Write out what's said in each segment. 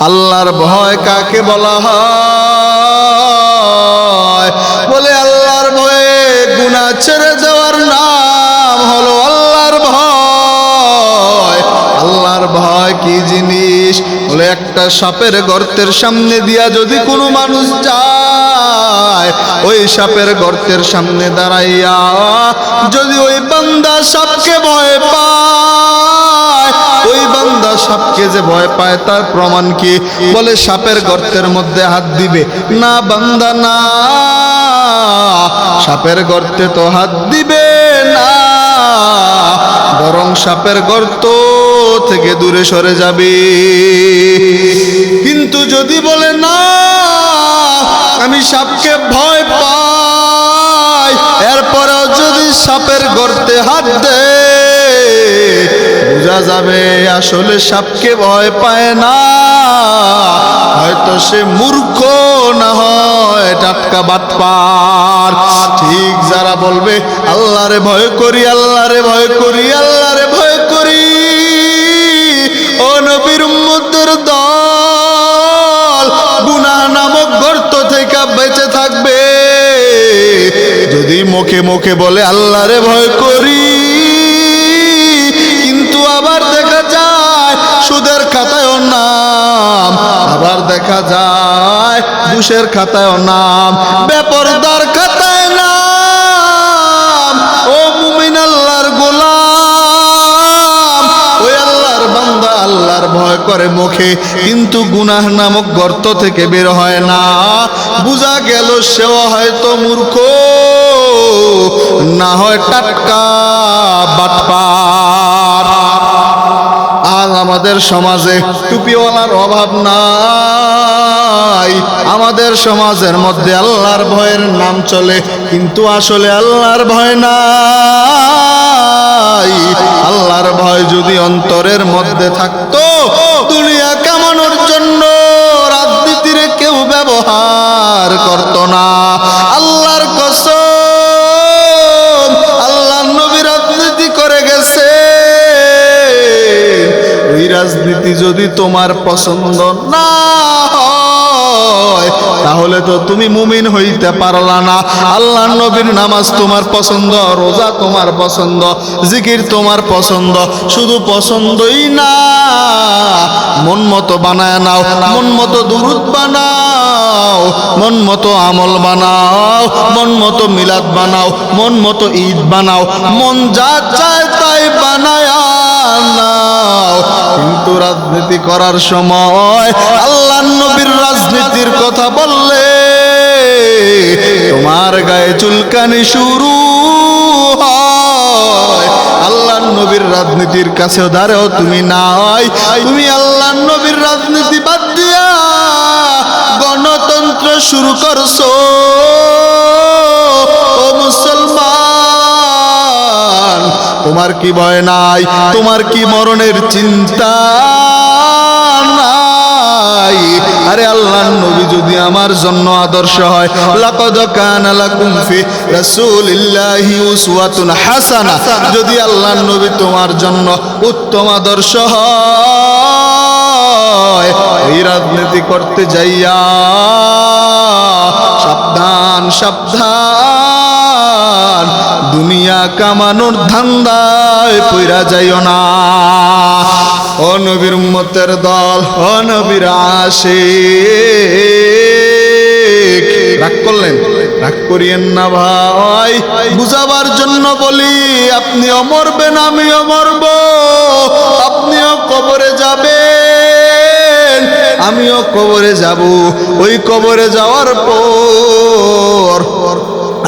আল্লাহর ভয় কাকে বলা হয়? বলে আল্লাহর ভয়ে গুণা ছেড়ে দেওয়ার নাম হলো আল্লাহর ভয়। আল্লাহর ভয় কি জিনিস? বলে একটা সাপের গর্তের সামনে দিয়া যদি কোনো মানুষ যায়, ওই সাপের গর্তের সামনে দাঁড়াইয়া যদি ওই বান্দা সাপকে ভয় সাপকে যে ভয় পায় তার প্রমাণ কি? বলে সাপের গর্তের মধ্যে হাত দিবে। না, বান্দা, না। সাপের গর্তে তো হাত দিবে না। বরং সাপের গর্ত থেকে দূরে সরে যাবে। কিন্তু যদি বলে, না, আমি সাপকে ভয় পাই। এরপরেও যদি সাপের গর্তে হাত দে বোঝা যাবে, আসলে সাপকে ভয় পায় না। হয়তো সে মূর্খ না হয়, টাটকা বাটপার। ঠিক যারা বলবে, আল্লাহরে ভয় করি, আল্লাহরে ভয় করি, আল্লাহরে ভয় করি। ও নবীর উম্মতের দল, গুনাহ নামক গর্ত থেকে বেঁচে থাকবে। যদি মুখে মুখে বলে, আল্লাহরে ভয় করি সুদের খাতায়ও নাম, আবার দেখা যায় ঘুষের খাতায়ও নাম, বেপরদার খাতায় নাম। ও মুমিন আল্লাহর গোলাম, ওই আল্লাহর বান্দা আল্লাহর ভয় করে মুখে, কিন্তু গুনাহ নামক গর্ত থেকে বের হয় না। বুঝা গেল সেও হয়তো মূর্খ, না হয় টাটকা বাটপার আজ আমাদের সমাজে টুপিওয়ালার অভাব নাই। আমাদের সমাজের মধ্যে আল্লাহর ভয়ের নাম চলে, কিন্তু আসলে আল্লাহর ভয় নাই। আল্লাহর ভয় যদি অন্তরের মধ্যে থাকতো, দুনিয়া কামানোর জন্য রাজনীতির কেউ ব্যবহার করত না। রাজনীতি যদি তোমার পছন্দ না তাহলে তো তুমি মুমিন হইতে পারলা না। আল্লাহ নবীর নামাজ তোমার পছন্দ, রোজা তোমার পছন্দ, জিকির তোমার পছন্দ, শুধু পছন্দই না। মন মতো বানায় নাও, মন মতো দুরুদ বানাও, মন মতো আমল বানাও, মন মতো মিলাদ বানাও, মন মতো ঈদ বানাও, মন যা চায় তাই বানায় নাও। কিন্তু রাজনীতি করার সময় আল্লাহ নবীর রাজনীতির কথা বললে তোমার গায়ে চুলকানি শুরু হয়। আল্লাহ নবীর রাজনীতির কাছে দাঁড়াও, তুমি নাই। তুমি আল্লাহ নবীর রাজনীতি বাদ দিয়া গণতন্ত্র শুরু করছ। তোমার কি ভয় নাই? তোমার কি মরণের চিন্তা নাই? আরে আল্লাহ, নবী যদি আমার জন্য আদর্শ হয়, লাকাদ কানা লাকুম ফি রাসূলিল্লাহি উসওয়াতুন হাসানা। যদি আল্লাহ, নবী তোমার জন্য উত্তম আদর্শ হয়, এই রাজনীতি করতে যাইয়া, সাবধান সাবধান। দুনিয়া কামানোর ধান্দায় পইরা যাইও না। ও নবীর উম্মতের দল, ও নবীর আসে রাগ করলেন? রাগ করিয়েন না ভাই। বুঝাবার জন্য বলি, আপনিও মরবেন, আমিও মরব। আপনিও কবরে যাবেন, আমিও কবরে যাব। ওই কবরে যাওয়ার পর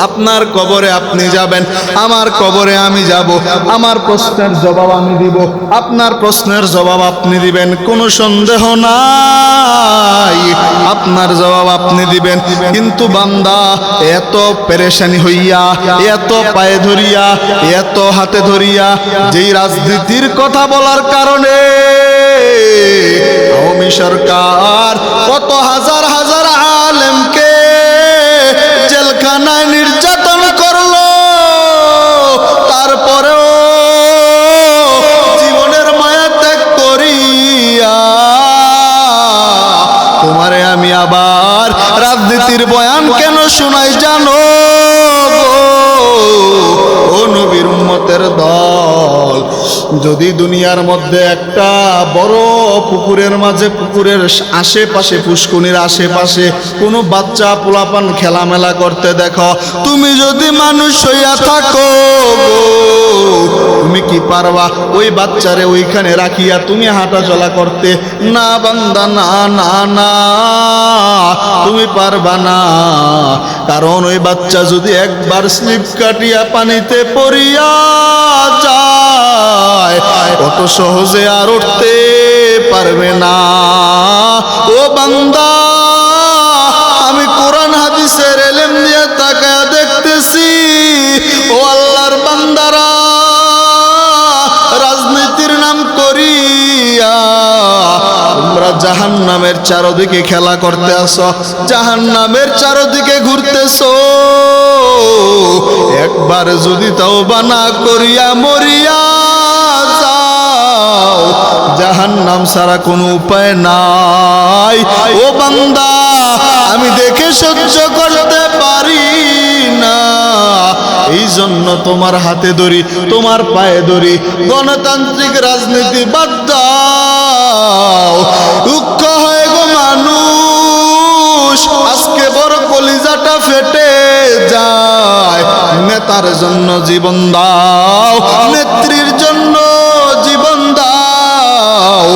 আপনার কবরে আপনি যাবেন, আমার কবরে আমি যাব, আমার প্রশ্নের জবাব আমি দিব, আপনার প্রশ্নের জবাব আপনি দিবেন, কোনো সন্দেহ নাই, আপনার জবাব আপনি দিবেন, কিন্তু বান্দা, এত পেরেশানি হইয়া, এত পায়ে ধরিয়া, এত হাতে ধরিয়া, যেই রাজনীতির কথা বলার কারণে, আওয়ামী সরকার কত হাজার হাজার যদি দুনিয়ার মধ্যে একটা বড় পুকুরের মাঝে পুকুরের আশেপাশে পুষ্কুনির আশেপাশে কোনো বাচ্চা পোলাপান খেলামেলা করতে দেখো, তুমি যদি মানুষ হইয়া থাকো তুমি কি পারবা ওই বাচ্চারে ওইখানে রাখিয়া তুমি হাঁটা চলা করতে? না বান্দা, না না না, তুমি পারবা না। কারণ ওই বাচ্চা যদি একবার স্লিপ কাটিয়া পানিতে পড়িয়া যায়, অত সহজে আর উঠতে পারবে না। ও বান্দা, আমি কোরআন হাদিসের এলেম দিয়ে তোমরা জাহান নামের চারদিকে খেলা করতে আসো জাহান নামের চারদিকে ঘুরতেছো। একবার যদি তাও বানা করিয়া মরিয়া জাহান নাম ছাড়া কোনো উপায় নাই। ও বান্দা, আমি দেখে সহ্য করতে পারি না। এই জন্য তোমার হাতে ধরি, তোমার পায়ে ধরি। গণতান্ত্রিক রাজনীতি বাদ দাও দুঃখ হয় গো মানুষ, আজকে বড় কলিজাটা ফেটে যায়। নেতার জন্য জীবন দাও, নেত্রীর জন্য জীবন দাও।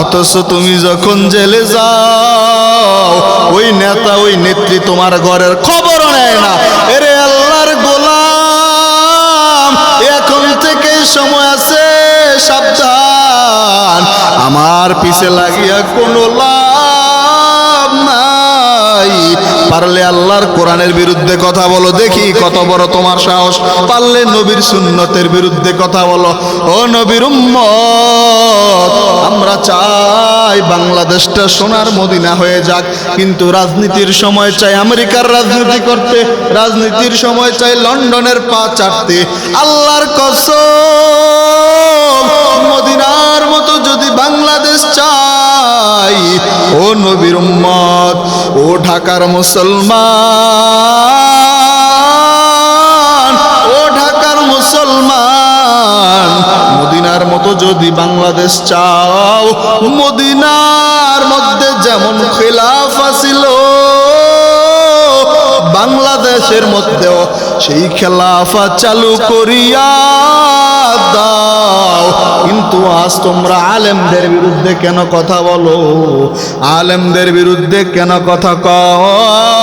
অথচ তুমি যখন জেলে যাও, ওই নেতা, ওই নেত্রী তোমার ঘরের খবর নেয় না। এরে আল্লাহর গোলাম, এখন থেকে সময় আছে, সাবধান। আমার পিছে লাগিয়া কোনো লাভ নাই। পারলে আল্লাহর কোরআনের বিরুদ্ধে কথা বলো, দেখি কত বড় তোমার সাহস। পারলে নবীর সুন্নতের বিরুদ্ধে কথা বলো। ও নবীর উম্মত, আমরা চাই বাংলাদেশটা সোনার মদিনা হয়ে যাক। কিন্তু রাজনীতির সময় চাই আমেরিকার রাজনীতি করতে, রাজনীতির সময় চাই লন্ডনের পা চাটতে। আল্লাহর কসম, মদিনার মতো যদি বাংলাদেশ চাই, ও নবীর ও ঢাকার মুসলমান। যদি বাংলাদেশ চাও, মদিনার মধ্যে যেমন খেলাফা ছিল বাংলাদেশের মধ্যেও সেই খেলাফা চালু করিয়া দাও। কিন্তু আজ তোমরা আলেমদের বিরুদ্ধে কেন কথা বলো? আলেমদের বিরুদ্ধে কেন কথা কও?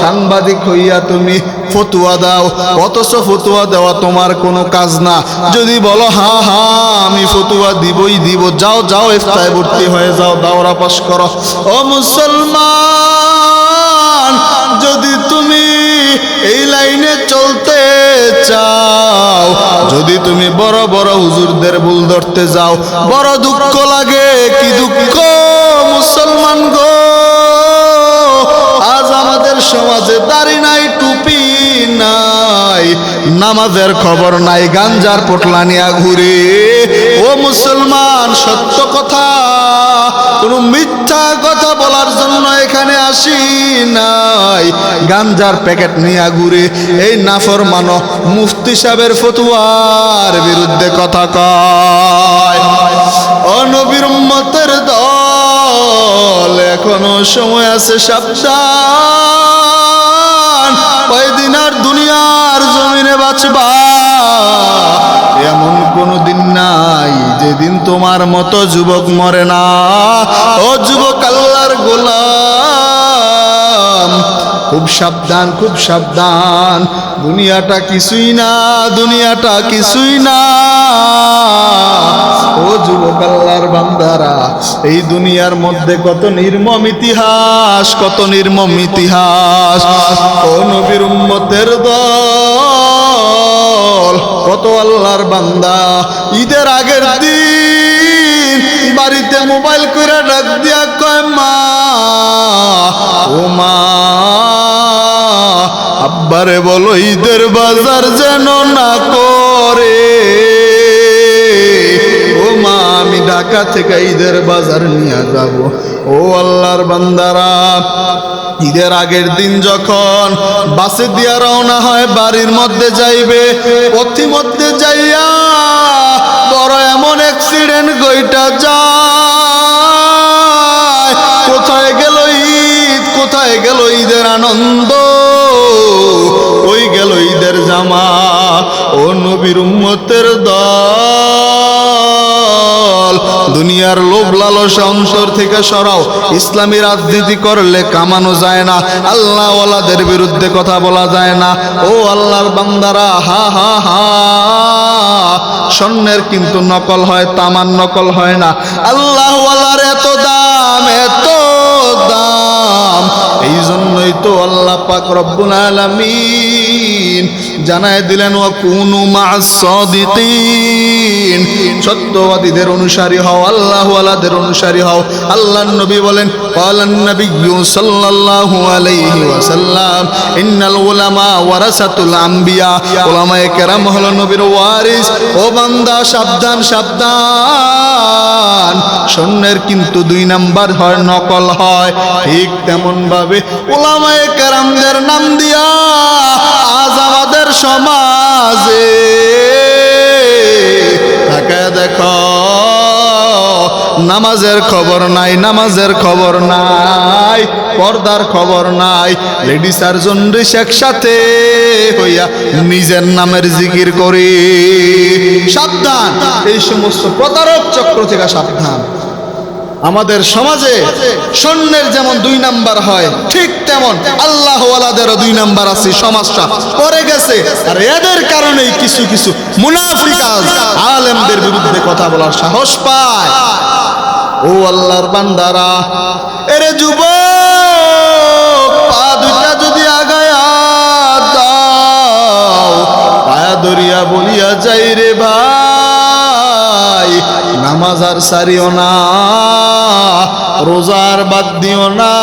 সাংবাদিক হইয়া তুমি ফতুয়া দাও। অথচ ফতুয়া দেওয়া তোমার কোনো কাজ না। যদি বলো, হা হা, আমি ফতুয়া দিবই, দিব। যাও যাও, ইফতায় ভর্তি হয়ে যাও, দাওরা পাস করো। ও মুসলমান, যদি তুমি এই লাইনে চলতে চাও, যদি তুমি বড় বড় হুজুরদের ভুল ধরতে যাও, বড় দুঃখ লাগে, কি দুঃখ মুসলমান গো? সমাজে দাড়ি নাই, টুপি নাই। নামাজের খবর নাই, গাঞ্জার পোটলা নিয়া ঘুরে। ও মুসলমান, সত্য কথা। কোনো মিথ্যা কথা বলার জন্য এখানে আসি নাই। গাঞ্জার প্যাকেট নিয়ে ঘুরে। এই নাফর মানো মুফতি সাহেবের ফতুয়ার বিরুদ্ধে কথা কয়। মতের দল, এখনও সময় আছে সাবধান। বাঁচবা। এমন কোনো দিন নাই যেদিন তোমার মতো যুবক মরে না। ও যুবক আল্লাহর গোলাম, খুব সাবধান খুব সাবধান। দুনিয়াটা কিছুই না, দুনিয়াটা কিছুই না। ও যুবক আল্লাহর বান্দারা, এই দুনিয়ার মধ্যে কত নির্মম ইতিহাস, কত নির্মম ইতিহাস। ও নবীর উম্মতের দল কত আল্লাহর বান্দা। ঈদের আগের দিন বাড়িতে মোবাইল করে ডাক দিয়া কয়, মা, ও মা, আব্বারে বলো ঈদের বাজার যেন না করে। ও মা, আমি ঢাকা থেকে ঈদের বাজার নিয়ে যাব। ও আল্লাহর বান্দারা, ঈদের আগের দিন যখন বাসে দিয়া রওনা হয়, বাড়ির মধ্যে যাইবে পথি মধ্যে যাইয়া বড় এমন অ্যাক্সিডেন্ট গইটা যায়। কোথায় গেল ঈদ? কোথায় গেল ঈদের আনন্দ? ওই গেল ঈদের জামা ও নবীর উম্মতের দল। লোভ অন্তর থেকে সরাও। ইসলামী রাজনীতি করলে কামানো যায় না। আল্লাহ ওয়ালাদের বিরুদ্ধে কথা বলা যায় না। ও আল্লাহর বান্দারা, হা হা হা। স্বর্ণের কিন্তু নকল হয়, তামার নকল হয় না। আল্লাহ ওয়ালার এত দাম এত দাম। এই জন্যই তো আল্লাহ পাক রব্বুল আলামিন জানায় দিলেন ও কুনু মা'আস সাদিকিন সত্যবাদীদের অনুসারী হও আল্লাহ ওয়ালাদের অনুসারী হও। আল্লাহর নবী বলেন, ক্বালান নাবিয়্যু সাল্লাল্লাহু আলাইহি ওয়াসাল্লাম, ইন্নাল উলামা ওয়ারাসাতুল উলামায়ে কেরাম নবীর ওয়ারিস। ও বান্দা, সাবধান সাবধান। স্বর্ণের কিন্তু দুই নাম্বার হয় নকল হয়। ঠিক তেমন ভাবে ওলামায়ে কেরামদের নাম দিয়া আজ আমাদের সমাজে। তাকে দেখো, নামাজের খবর নাই, নামাজের খবর নাই, পর্দার খবর নাই। লেডিস আর জন্ডিস একসাথে হইয়া নিজের নামের জিকির করি। সাবধান, এই সমস্ত প্রতারক চক্র থেকে সাবধান। আমাদের সমাজে স্বর্ণের যেমন দুই নাম্বার হয়, ঠিক তেমন আল্লাহ ওয়ালাদেরও দুই নাম্বার আছে সমাজটা। পরে গেছে, আর এদের কারণেই কিছু কিছু মুনাফিকাজ আলেমদের বিরুদ্ধে কথা বলার সাহস পায়। ও আল্লাহর বান্দারা, এরে যুব পা দরিয়া বলিয়া যাই রে ভাই। নামাজ আর সারিও না রোজার বাদ দিও না,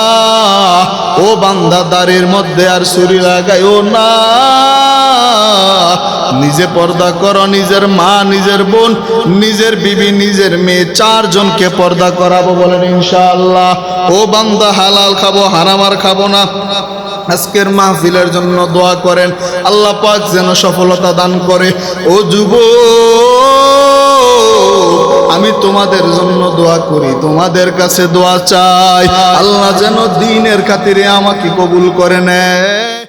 ও বান্দা দাঁড়ের মধ্যে আর ছুরি লাগাইও না। নিজে পর্দা করো নিজের মা, নিজের বোন, নিজের বিবি, নিজের মেয়ে, চারজনকে পর্দা করাবো বলেন ইনশাআল্লাহ। ও বান্দা হালাল খাব, হারাম আর খাব না। আজকের মাহফিলের জন্য দোয়া করেন, আল্লাহ পাক যেন সফলতা দান করে। ও যুব আমি তোমাদের জন্য দোয়া করি, তোমাদের কাছে দোয়া চাই। আল্লাহ যেন দিনের খাতিরে আমাকে কবুল করে নেয়।